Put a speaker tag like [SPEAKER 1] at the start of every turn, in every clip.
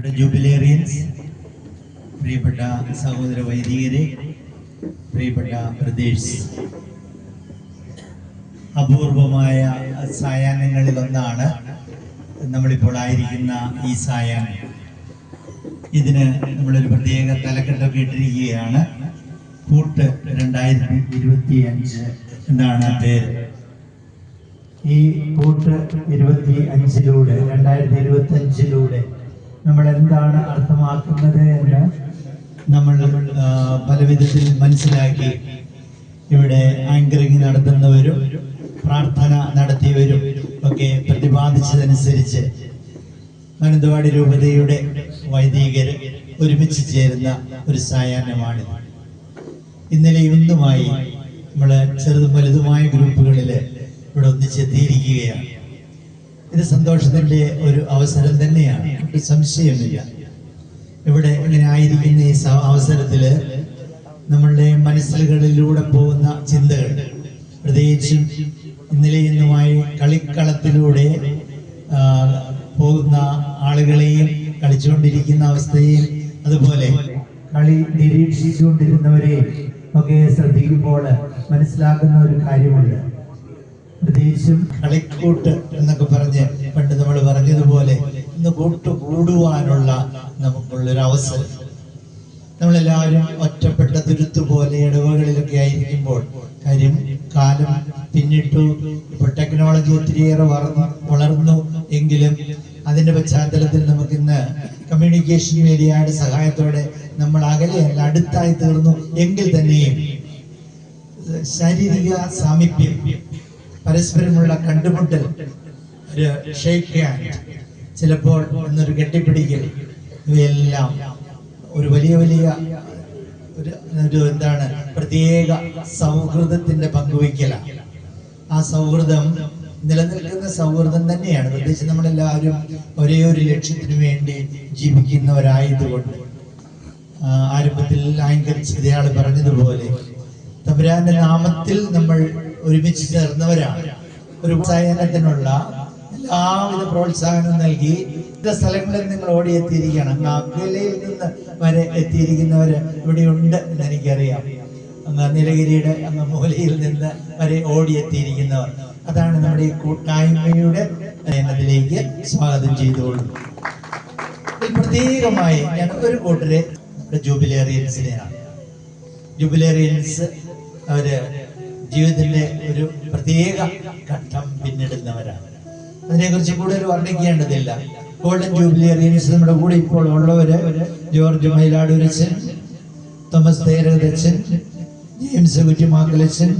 [SPEAKER 1] പ്രിയപ്പെട്ട ജൂബിലേറിയൻസ് പ്രിയപ്പെട്ട സഹോദര വൈദികരെ പ്രിയപ്പെട്ട പ്രദേശ് അപൂർവമായ സായാഹ്നങ്ങളിൽ ഒന്നാണ് നമ്മളിപ്പോൾ ആയിരിക്കുന്ന ഈ സായാഹ്നം. ഇതിന് നമ്മളൊരു പ്രത്യേക തലക്കെട്ടൊക്കെ ഇട്ടിരിക്കുകയാണ്. കൂട്ട് രണ്ടായിരത്തി ഇരുപത്തി അഞ്ച് എന്നാണ് പേര്. ഈ കൂട്ട് ഇരുപത്തി അഞ്ചിലൂടെ രണ്ടായിരത്തി ഇരുപത്തി അഞ്ചിലൂടെ നമ്മൾ എന്താണ് അർത്ഥമാക്കുന്നത് എന്ന് നമ്മൾ പലവിധത്തിൽ പല വിധത്തിൽ മനസ്സിലാക്കി ഇവിടെ ആങ്കറിങ് നടത്തുന്നവരും പ്രാർത്ഥന നടത്തിയവരും ഒക്കെ പ്രതിപാദിച്ചതനുസരിച്ച് മനന്തവാടി രൂപതയുടെ വൈദികർ ഒരുമിച്ച് ചേരുന്ന ഒരു സായാഹ്നമാണിത്. ഇന്നലെ ഇന്നുമായി നമ്മൾ ചെറുതും വലുതുമായ ഗ്രൂപ്പുകളിൽ ഇവിടെ ഒന്നിച്ചെത്തിയിരിക്കുകയാണ്. ഇത് സന്തോഷത്തിന്റെ ഒരു അവസരം തന്നെയാണ്. ഒരു സംശയമില്ല ഇവിടെ ഇങ്ങനെ ആയിരിക്കുന്ന ഈ അവസരത്തിൽ നമ്മളുടെ മനസ്സുകളിലൂടെ പോകുന്ന ചിന്തകൾ പ്രത്യേകിച്ചും ഇന്നലെ ഇന്നുമായി കളിക്കളത്തിലൂടെ പോകുന്ന ആളുകളെയും കളിച്ചുകൊണ്ടിരിക്കുന്ന അവസ്ഥയും അതുപോലെ കളി നിരീക്ഷിച്ചുകൊണ്ടിരുന്നവരെയും ഒക്കെ ശ്രദ്ധിക്കുമ്പോൾ മനസ്സിലാക്കുന്ന ഒരു കാര്യമുണ്ട്. പ്രത്യേകിച്ചും കളിക്കൂട്ട് എന്നൊക്കെ പറഞ്ഞ് പണ്ട് നമ്മൾ പറഞ്ഞതുപോലെ ഇന്ന് കൂട്ടുകൂടുവാനുള്ള നമുക്കുള്ളൊരു അവസരം. നമ്മളെല്ലാവരും ഒറ്റപ്പെട്ട തുരുത്തുപോലെ ഇടവകളിലൊക്കെ ആയിരിക്കുമ്പോൾ കാര്യം കാലം പിന്നിട്ടു ഇപ്പോൾ ടെക്നോളജി ഒത്തിരിയേറെ വളർന്നു വളർന്നു എങ്കിലും അതിന്റെ പശ്ചാത്തലത്തിൽ നമുക്കിന്ന് കമ്മ്യൂണിക്കേഷൻ മീഡിയയുടെ സഹായത്തോടെ നമ്മൾ അകലെയല്ല അടുത്തായി തീർന്നു. എങ്കിൽ തന്നെയും ശാരീരിക സാമീപ്യം പരസ്പരമുള്ള കണ്ടുമുട്ടൽ ഒരു ഷെയ്ക്ക് ചിലപ്പോൾ ഒന്നൊരു കെട്ടിപ്പിടിക്കൽ ഇവയെല്ലാം ഒരു വലിയ വലിയ ഒരു ഒരു എന്താണ് പ്രത്യേക സൗഹൃദത്തിന്റെ പങ്കുവയ്ക്കലാണ് ആ സൗഹൃദം നിലനിൽക്കുന്ന സൗഹൃദം തന്നെയാണ്. പ്രത്യേകിച്ച് നമ്മളെല്ലാവരും ഒരേ ഒരു ലക്ഷ്യത്തിനു വേണ്ടി ജീവിക്കുന്നവരായതുകൊണ്ട്. ആരംഭത്തിൽ ആങ്കർ ഇതയാൾ പറഞ്ഞതുപോലെ തമ്പുരാന്റെ നാമത്തിൽ നമ്മൾ ഒരുമിച്ച് ചേർന്നവരാണ്. ഒരു പ്രോത്സാഹനത്തിനുള്ള എല്ലാവിധ പ്രോത്സാഹനം നൽകി വിവിധ സ്ഥലങ്ങളിൽ നിങ്ങൾ ഓടിയെത്തിയിരിക്കുകയാണ്. അങ്ങ് അകലയിൽ നിന്ന് വരെ എത്തിയിരിക്കുന്നവര് ഇവിടെ ഉണ്ട് എന്ന് എനിക്കറിയാം. അങ്ങ് നീലഗിരിയുടെ അങ്ങ് മൂലയിൽ നിന്ന് വരെ ഓടിയെത്തിയിരിക്കുന്നവർ. അതാണ് നമ്മുടെ ഈ കൂട്ടായ്മയുടെ അതിലേക്ക് സ്വാഗതം ചെയ്തോളൂ പ്രത്യേകമായി ഞാൻ ഒരു കൂട്ടരെ ജൂബിലേറിയൻസിനെയാണ് ജൂബിലേറിയൻസ് അവർ ജീവിതത്തിന്റെ ഒരു പ്രത്യേക ഘട്ടം പിന്നിടുന്നവരാണ്. അതിനെക്കുറിച്ച് കൂടുതൽ വർണിക്കേണ്ടതില്ല. ഗോൾഡൻ ജൂബിലി ജൂബിലേറിയൻസ് നമ്മുടെ കൂടെ ഇപ്പോൾ ഉള്ളവര് ജോർജ് മയിലാടൂരച്ചൻ തോമസ് തേരകച്ചൻ ജെയിംസ് കുറ്റിമാക്കലച്ചൻ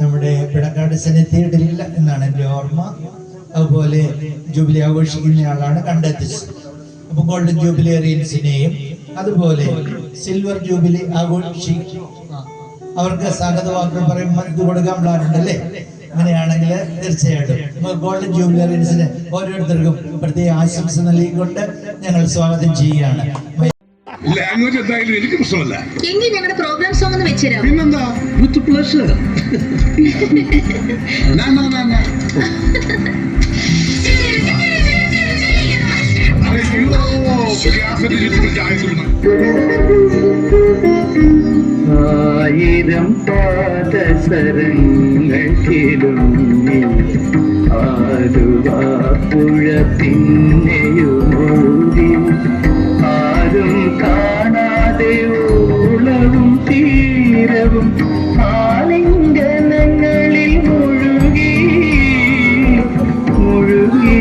[SPEAKER 1] നമ്മുടെ പിടക്കാട് എത്തിയിട്ടില്ല എന്നാണ് എന്റെ ഓർമ്മ. അതുപോലെ ജൂബിലി ആഘോഷിക്കുന്ന ആളാണ് കണ്ടെത്തിച്ചത്. അപ്പൊ ഗോൾഡൻ ജൂബിലി അറിയൻസിനെയും അതുപോലെ സിൽവർ ജൂബിലി ആഘോഷി അവർക്ക് സ്വാഗത വാക്കുകൾ പറയും ഇത് കൊടുക്കാൻ പ്ലാൻ ഉണ്ടല്ലേ അങ്ങനെയാണെങ്കിൽ തീർച്ചയായിട്ടും. ഗോൾഡൻ ജൂബിലേറിയൻസിന് ഓരോരുത്തർക്കും പ്രത്യേക ആശംസ നൽകിക്കൊണ്ട് ഞങ്ങൾ സ്വാഗതം ചെയ്യുകയാണ്.
[SPEAKER 2] ലാംഗ്വേജ് എന്തായാലും എനിക്ക് പ്രശ്നമല്ല.
[SPEAKER 3] എങ്കിൽ ഞങ്ങളുടെ പ്രോഗ്രാം സോങ് ഒന്ന് വെച്ചുതരാം
[SPEAKER 2] പിന്നെന്താ? വിത്ത് പ്ലഷർ
[SPEAKER 4] ആയിരം പാദസരങ്ങൾക്കിലുങ്ങി ആലുവാപ്പുഴ പിന്നെയുമോടി ആരും കാണാതെ ഓളവും തീരവും ആലിംഗനങ്ങളിൽ മുഴുകി മുഴുകി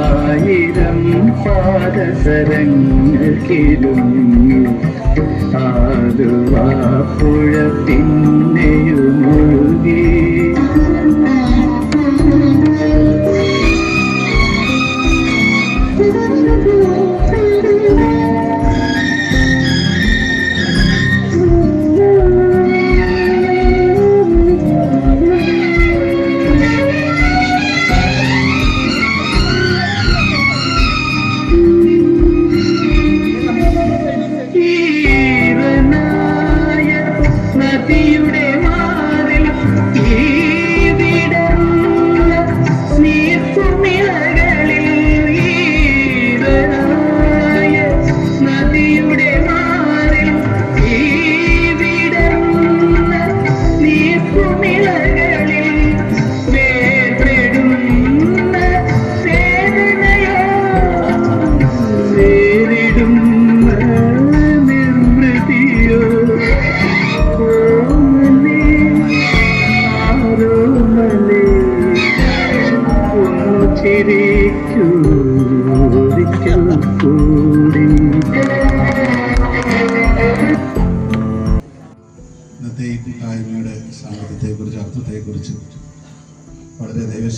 [SPEAKER 4] ആയിരം പാദസരങ്ങൾക്കിലുങ്ങി ആലുവാപ്പുഴ പിന്നെയുമൊഴുകി പുഴ പിന്നെയും മാറിൽ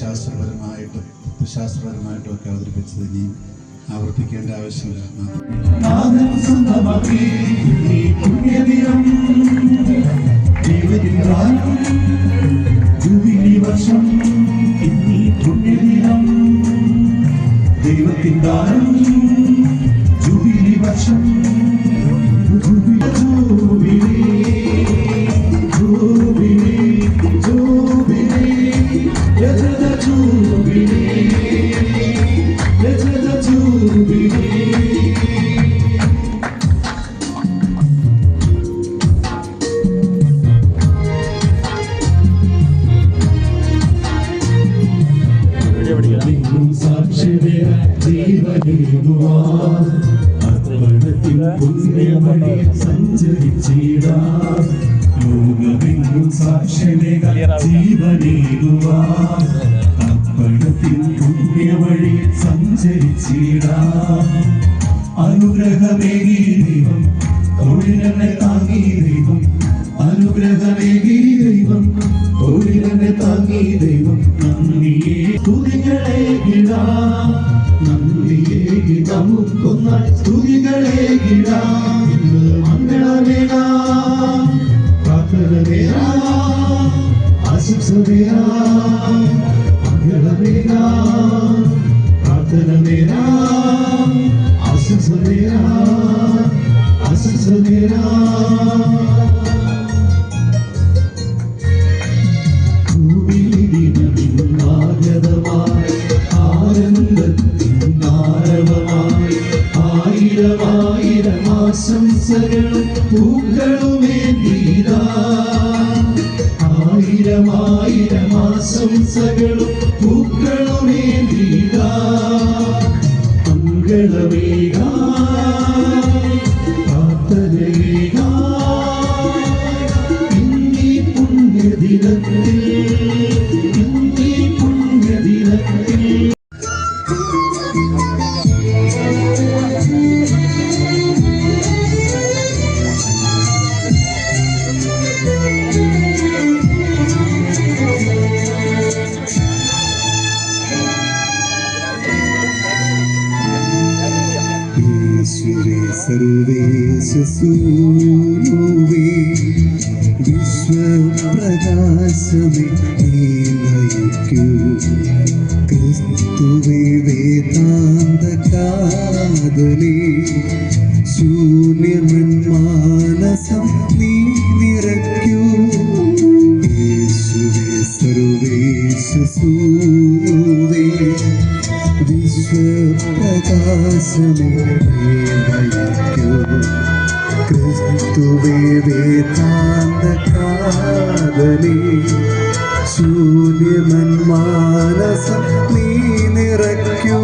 [SPEAKER 5] ദൈവശാസ്ത്രപരമായിട്ടും ശാസ്ത്രപരമായിട്ടും ഒക്കെ അവതരിപ്പിച്ചത് ഇനിയും ആവർത്തിക്കേണ്ട ആവശ്യമില്ല.
[SPEAKER 6] ദൈവത്തിൻ ദാനം ജൂബിലി വർഷം അനുഗ്രഹമേകി ദൈവം തൊഴിലെന്നെ താങ്ങി ദൈവം അനുഗ്രഹമേകി ദൈവം തൊഴിലെന്നെ താങ്ങി ദൈവം നന്ദിയേ സ്തുതികളെ ഗിടാ നന്ദിയേ നമുക്കൊന്ന സ്തുതികളെ ഗിടാ മംഗളമേടാ ആശംസമേടാ. മംഗളമേടാ ആയിരമായിരം ആശംസകളും പൂക്കളുമേന്തീരാ മംഗളമേകാ
[SPEAKER 5] സർവേശസൂനുവേ വിശ്വപ്രകാശമേ നീ നയിക്കൂ ക്രിസ്തുവേ വേദാന്ത കാതലേ ശൂന്യമൻ മാനസം നീ നിറയ്ക്കൂ. യേശുവേ സർവേശസൂനുവേ വിശ്വപ്രകാശമേ കാതലേ ശൂന്യമൻ മാനസം നീ നിറയ്ക്കൂ.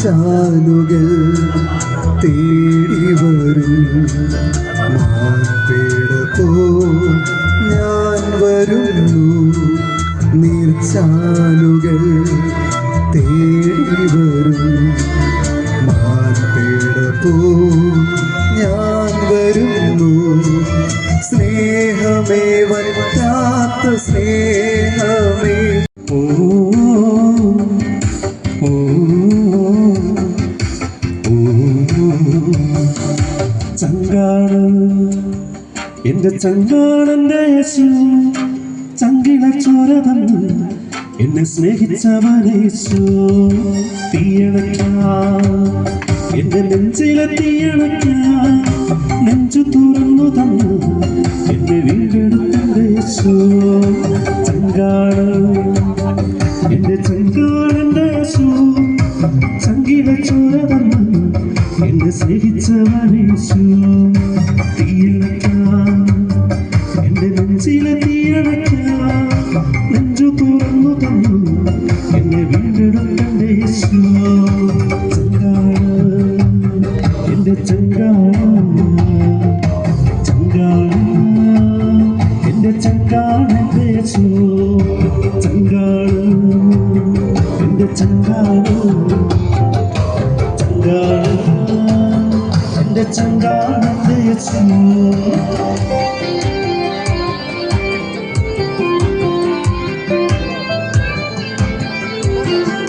[SPEAKER 5] ചാലുകൾ തേടി വരും. പോ ഞാൻ വരുന്നു. നീർച്ചാലുകൾ തേടി വരും. മാൻപേട പോ ഞാൻ വരുന്നു. സ്നേഹമേ വറ്റാത്ത സ്നേഹമേ. ഓ
[SPEAKER 6] എന്റെ ചങ്കാണെന്റെ യേശു ചങ്കിള ചോര തന്നു. എന്നെ സ്നേഹിച്ചവനേശു തീയണക്കാ എന്റെ നെഞ്ചിലെ തീയണക്കാ നെഞ്ചു തുറന്നു തന്നു.
[SPEAKER 4] ആയിരം